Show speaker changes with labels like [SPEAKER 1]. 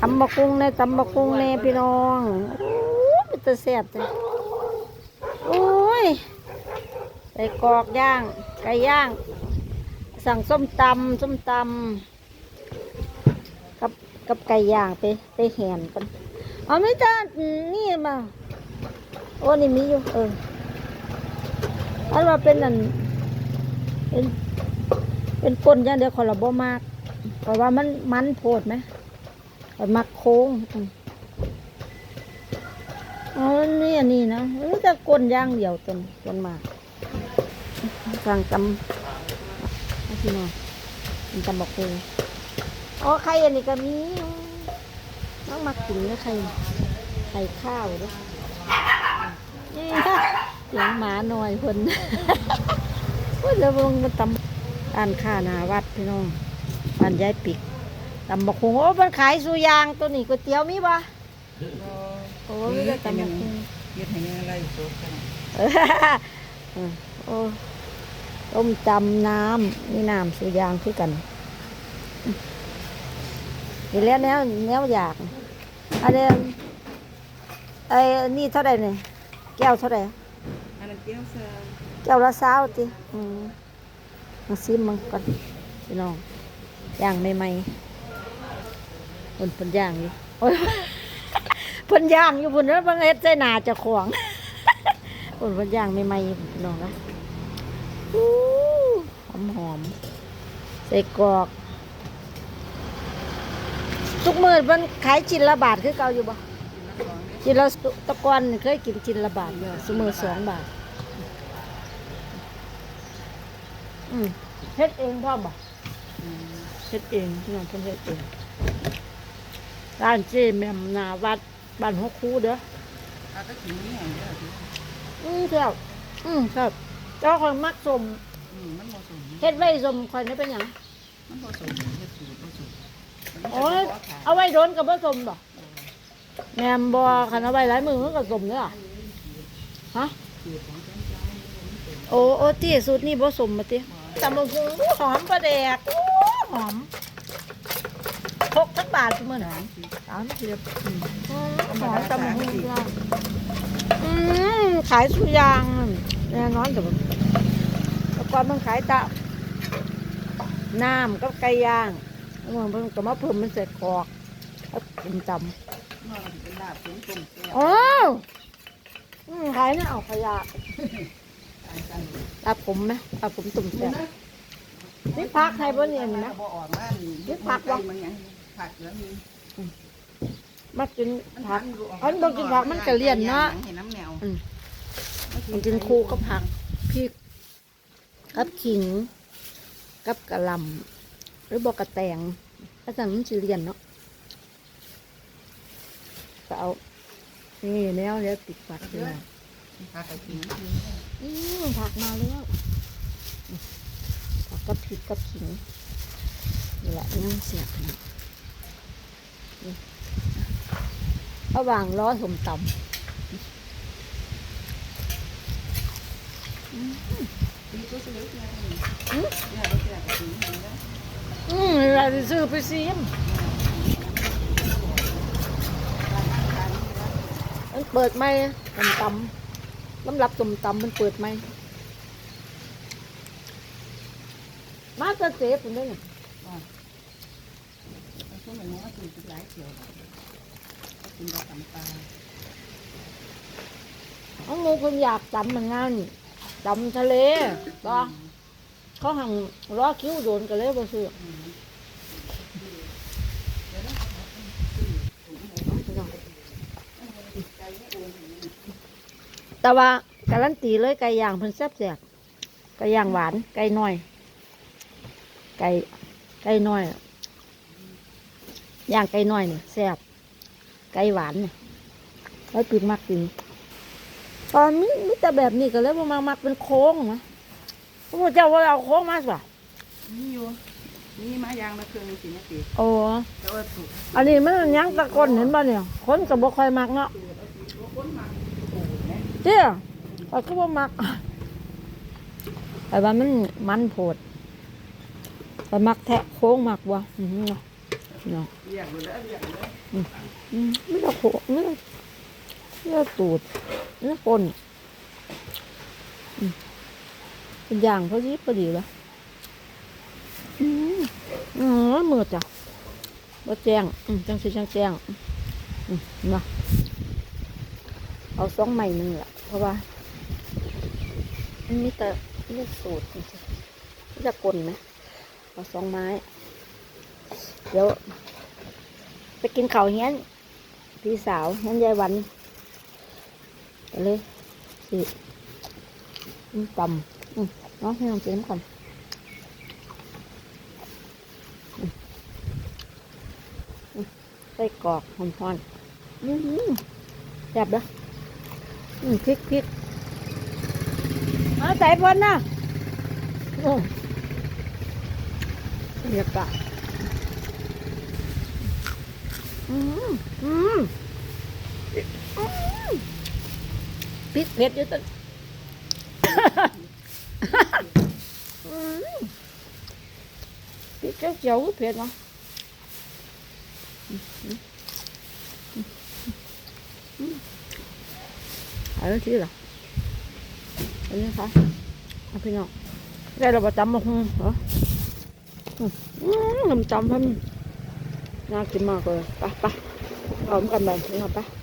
[SPEAKER 1] ตำบักคุงในตำบักคุงในพี่น้องโอ้ยเป็นตะแซ่บจังโอ้ยใส่กรอกย่างไก่ย่าง สั่งส้มตำส้มตำกับกับไก่ย่างไปไปแหนกันเอาไม่จ้านี่มาโอ้นี่มีอยู่เอออันว่าเป็นอันเป็นเป็นก้นย่างเดียวคนละบ่มากเพราะว่ามันมันโพดไหม มักโค้งอ๋อนี่อันนี้นะมันจะก้นย่างเดียวจนจนมากสั่งตำพี่น้องเป็นตำบักโคงอ๋อไข่อันนี้ก็มีน้องมักกินนะไข่ไข่ข้าวด้วยนี่เสียงหมาหน่อยคนว่าจะลงมาตำอ่านค่านาวัดพี่น้องบ้านย้ายปิก ตำบักคงโอ้มันขายสุยางตัวนี้ก๋วยเตี๋ยวมีบ่โอ้ไม่ได้ตำบักคง
[SPEAKER 2] ยึดให้ยังไรสุดกัน
[SPEAKER 1] เออโอ้ต้มจำน้ำนี่น้ำสุยางคือกันเห็นแล้วแนวแนวอยากอันนี้ไอ้นี่เท่าไหร่เนี่ยแก้วเท่าไหร่
[SPEAKER 2] อันนั้นเกี้ยวซา
[SPEAKER 1] แก้วละสาวติอืมมาซิมมันก่อนพี่น้องย่างใหม่ๆ เพิ่นเพิ่นย่างอยู่โอ้ยเพิ่นย่างอยู่เพิ่นว่าบางเฮ็ดใจหนาเจะขวงเพิ่นเพิ่นย่างใหม่ๆอยู่น้องนะอู้หอมหอมใส่กรอก ทุกมื้อเพิ่นขายชิ้นละบาทคือเก่าอยู่บ่ชิ้นละตะกอนเคยกินชิ้นละบาทอยู่ซุมื้อสองบาทเฮ็ดเองพ่อบอกเฮ็ดเองพี่น้องเพิ่นเฮ็ดเอง ร้านเจแหม่มหนาวัดบ้านหัวคูเด้อ
[SPEAKER 2] อาก็ถึงนี่อย่างเดียว
[SPEAKER 1] อืมครับอืมครับเจ้าคนมักสม
[SPEAKER 2] อืมมันผสม
[SPEAKER 1] เฮ็ดไว้สมคอยนี่เป็นหยัง
[SPEAKER 2] มันผสมเฮ็ดสูตรผสม
[SPEAKER 1] โอ้ยเอาไว้โดนกับผสมบ่แหม่มบ่คันเอาไว้หลายมือมันก็สมเด้อฮะโอ้โอ้ที่สูตรนี้บ่สมมาติตำบักหุ่งหอมประแดกโอ้หอมพกสัก บาทซุมื้อน่ะสามสิบอืมหอมตำบักหุ่งย่างอืมขายสุยางแน่นอนแต่ว่าแต่ก่อนมันขายแตะน้ำกับไก่ย่างแล้วมันเพิ่งก็มาเพิ่มมันเสร็จกรอกแล้วกินจ
[SPEAKER 2] มันเป็นลาบถึงต้มแซ่ำ
[SPEAKER 1] อ๋ออืมขายเนี่ยเอาขยะตาผมไหมตาผมตุ่มแซ่บนี่พักให้บ่เนี่ยเห็นไหม
[SPEAKER 2] บ่ออกมามันยัง ผักแล้วมี
[SPEAKER 1] มากินผัก อันบ่กินผักมันก็เลี่ยนเนาะ
[SPEAKER 2] เห็นน้ำแนว
[SPEAKER 1] มันกินคู่กับผักพริกกับขิง กับกะหล่ำหรือบอกกระแตงก็สั่งมันสิเรียนเนาะก็เอานี่แนวเดี๋ยวติดผักเลย
[SPEAKER 2] ผักกระถิ่น
[SPEAKER 1] อืมผักมาแล้วผักกับพริกกับขิงนี่แหละนั่งเสียบนี่นี่ ระหว่างล้อสมตำ
[SPEAKER 2] มีตัวสวยๆเนี่ยเนี่ยเราแซ่บกระไหม
[SPEAKER 1] อืมเราจะซื้อไปซีมมันเปิดไหมตำตำลำรับตำตำมันเปิดไหมมาจะเจ็บผมได้ไง
[SPEAKER 2] วกมันว่ากินหลายเกี่ยวกินกับตำปลา
[SPEAKER 1] เอางูคนอยากตำเหมันงานตำทะเลก็เขาหังล้อคิ้วโดนกันเลยบ่ซื้อแต่ว่าการันตีเลยไก่ย่างเพิ่นแซ่บแซ่บไก่ย่างหวานไก่น้อย ไก่ไก่น้อย ย่างไก่น้อยนี่แซ่บไก่หวานนี่แล้วกินมากกินตอนนี้มิแต่แบบนี้ก็เลยว่ามามักเป็นโค้งนะพระเจ้าว่าเอาโค้งมาสิบ่ะ
[SPEAKER 2] มีอยู่มีมายางมาเครื่องสินะตี
[SPEAKER 1] โอ้
[SPEAKER 2] แต่ว่าถูก
[SPEAKER 1] อันนี้มันยังตะกอนเห็นป่ะเนี่ยคนก็บ่ค่อยมักเนาะเจ้าก็คือบ่มักแต่ว่ามันมันโพดแต่มักแทะโค้งมักว่ะอื้อหือ เนาะ
[SPEAKER 2] เรียกอยู่แล้วเรียกอยู่แล้ว
[SPEAKER 1] อืมอืมไม่ต้องโขกเนื้อเนื้อตูดเนื้อคนอืมเป็นอย่างเขายิบพอดีแล้วอืมอืมมือจ้ะบ่แจ้งอืมจังสิจังแจ้งอืมเนาะเอาสองใหม่หนึ่งละเพราะว่ามันมีแต่เลือดสูตรจริงๆจะกลนไหมเอาสองไม้ เดี๋ยว ไปกินเข้าเฮี้ยน พี่สาวเฮี้ยนยายวันไปเลยสิอืมตำอืมน้องให้ลองกินก่อนอืมอืมไส้กรอกหอมๆอืมแซ่บเด้ออืมพริกพริกเอาใส่พอนนะโอ้บรรยากาศอืม อืมอืมพริกเผ็ดอยู่ตั้งอืมพริกเจียวเผ็ดเนาอืมอืมอืมอืมเอะไรที่ล่ะอันนี้ค่ะเอาพี่น้องได้เราประจำมาหงเหรออืมอืมน้ำจำเพิ่ม น่ากินมากเลยไปไปพร้อมกันไปนี่ครับไป